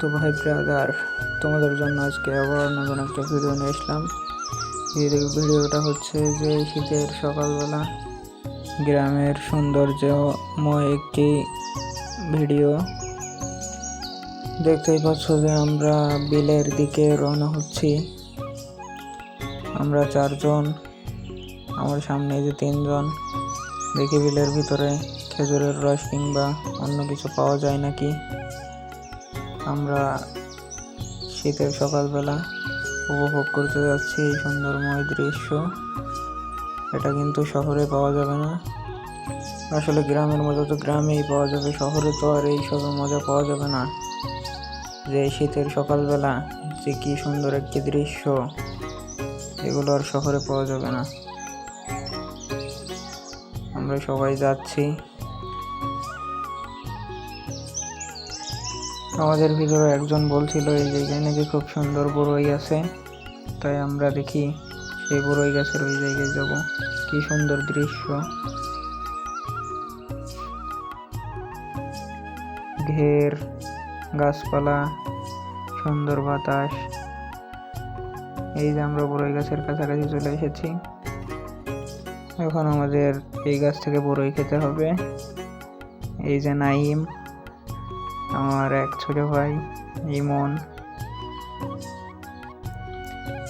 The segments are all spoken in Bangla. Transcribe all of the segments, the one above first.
তো ভাই ব্রাদার তোমাদের জন্য আজকে আবার নতুন একটা ভিডিও নিয়ে আসলাম। এই ভিডিওটা হচ্ছে যে শীতের সকালবেলা গ্রামের সৌন্দর্যময় একটি ভিডিও দেখতেই পাচ্ছ যে আমরা বিলের দিকে রওনা হচ্ছি। আমরা চারজন, আমার সামনে যে তিনজন। দেখি বিলের ভিতরে খেজুরের রস কিংবা অন্য কিছু পাওয়া যায় নাকি। আমরা শীতের সকালবেলা উপভোগ করতে যাচ্ছি এই সুন্দরময় দৃশ্য। এটা কিন্তু শহরে পাওয়া যাবে না। আসলে গ্রামের মজা তো গ্রামেই পাওয়া যাবে, শহরে তো আর এই সবের মজা পাওয়া যাবে না। যে শীতের সকালবেলা যে কি সুন্দর একটি দৃশ্য, এগুলো আর শহরে পাওয়া যাবে না। আমরা সবাই যাচ্ছি। আমাদের ভিতরে একজন বলছিল, এই জায়গায় নাকি খুব সুন্দর বড়ই আছে। তাই আমরা দেখি সেই বড়ই গাছের ওই জায়গায় যাব। কি সুন্দর দৃশ্য। ঘের, গাছপালা, সুন্দর বাতাস। এই যে আমরা বড়ই গাছের কাছাকাছি চলে এসেছি। এখন আমাদের এই গাছ থেকে বড়ই খেতে হবে। এই যে নাইম। আমার এক ছোট ভাই, ইমন।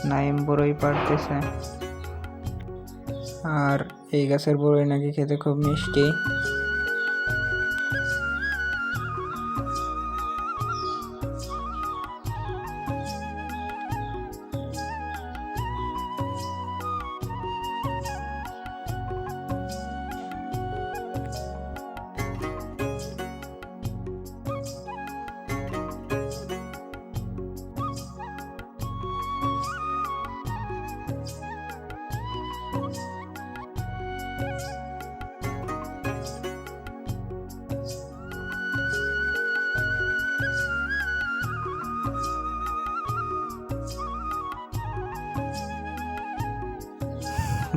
নাইম বড়ই পারতেছে। আর এই গাছের বড়ই নাকি খেতে খুব মিষ্টি।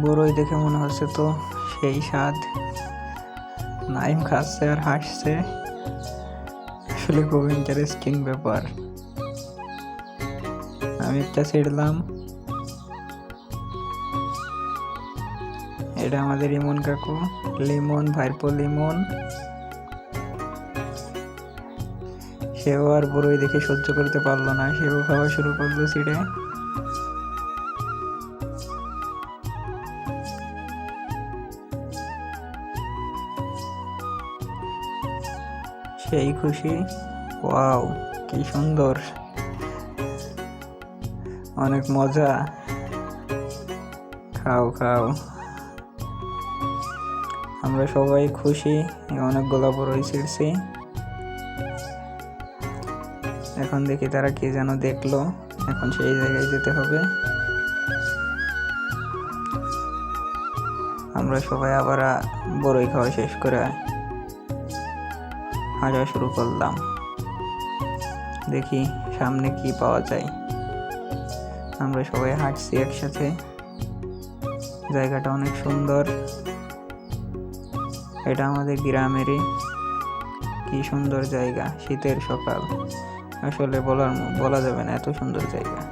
বড়ই দেখে মনে হচ্ছে তো সেই স্বাদ। নাইম খাচ্ছে আর হাসছে। আসলে খুব ইন্টারেস্টিং ব্যাপার। আমি একটা ছিড়লাম। এটা আমাদের ইমন কাকু। লিমন, ভাইপো লিমন। সেও আর বড়ই দেখে সহ্য করতে পারল না। সেও খাওয়া শুরু করল ছিঁড়ে। সেই খুশি? ওয়াও, কি সুন্দর। অনেক মজা। খাও খাও। আমরা সবাই খুশি অনেক গোলাপ বড়ই ছিঁড়ছি। এখন দেখি তারা কে যেন দেখল। এখন সেই জায়গায় যেতে হবে। আমরা সবাই আবার বড়ই খাওয়া শেষ করে হাঁটা শুরু করলাম। দেখি সামনে কি পাওয়া যায়। আমরা সবাই হাঁটছি একসাথে। জায়গাটা অনেক সুন্দর। এটা আমাদের গ্রামেরই। কি সুন্দর জায়গা, শীতের সকাল। আসলে বলার বলা যাবে না, এত সুন্দর জায়গা।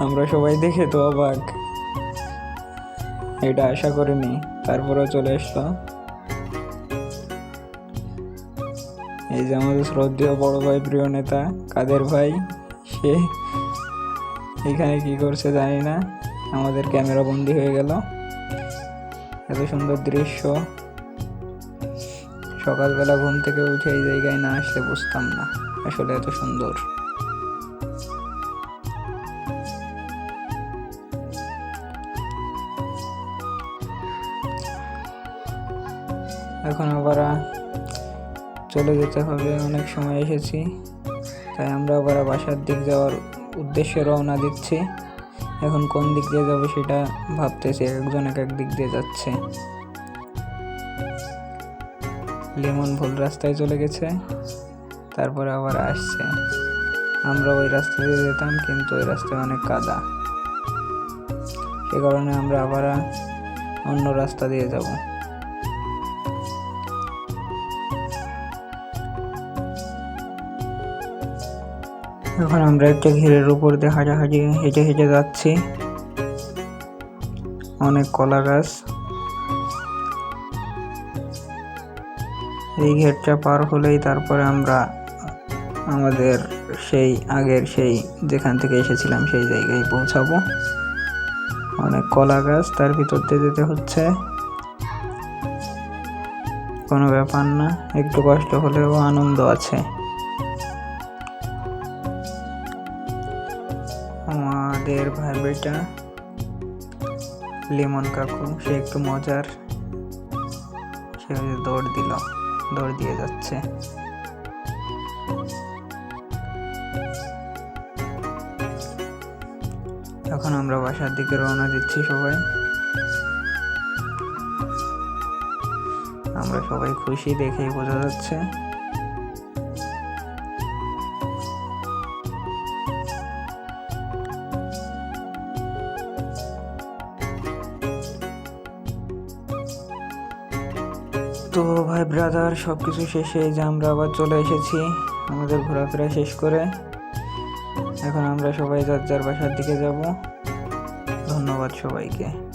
আমরা সবাই দেখে তো অবাক। এটা আশা করিনি। তারপরেও চলে আসলো এই যে আমাদের শ্রদ্ধেয় বড় ভাই, প্রিয় নেতা, কাদের ভাই, সে এখানে কি করছে জানি না। আমাদের ক্যামেরা বন্দি হয়ে গেল। এত সুন্দর দৃশ্য। সকালবেলা ঘুম থেকে উঠে এই জায়গায় না আসলে বুঝতাম না। আসলে এত সুন্দর। এখন আবার চলে যেতে হবে। অনেক সময় এসেছি, তাই আমরা আবার বাসার দিক যাওয়ার উদ্দেশ্যে রওনা দিচ্ছি। এখন কোন দিক দিয়ে যাব সেটা ভাবতেছি এক একজন এক এক দিক দিয়ে যাচ্ছে। লিমন ভুল রাস্তায় চলে গেছে, তারপরে আবার আসছে। আমরা ওই রাস্তা দিয়ে যেতাম, কিন্তু ওই রাস্তায় অনেক কাদা। সে কারণে আমরা আবার অন্য রাস্তা দিয়ে যাব। এখন আমরা একটা ঘেরের উপর দিয়ে হাঁটাহাঁটি হেঁটে হেঁটে যাচ্ছি। অনেক কলা গাছ। এই ঘেরটা পার হলেই তারপরে আমরা আমাদের সেই আগের সেই যেখান থেকে এসেছিলাম, সেই জায়গায় পৌঁছাবো। অনেক কলা গাছ তার ভিতর দিয়ে যেতে হচ্ছে। কোনো ব্যাপার না, একটু কষ্ট হলেও আনন্দ আছে। আমাদের ভাই বেটা লিমন কাকু, সে একটু মজার। সে দৌড় দিল, দৌড় দিয়ে যাচ্ছে। এখন আমরা বাসার দিকে রওনা দিচ্ছি সবাই। আমরা সবাই খুশি দেখেই বোঝা যাচ্ছে। তো ভাই ব্রাদার সব কিছু শেষে যে আমরা আবার চলে এসেছি। আমাদের ঘোরাফেরা শেষ করে। এখন আমরা সবাই যার যার বাসার দিকে যাব। ধন্যবাদ সবাইকে।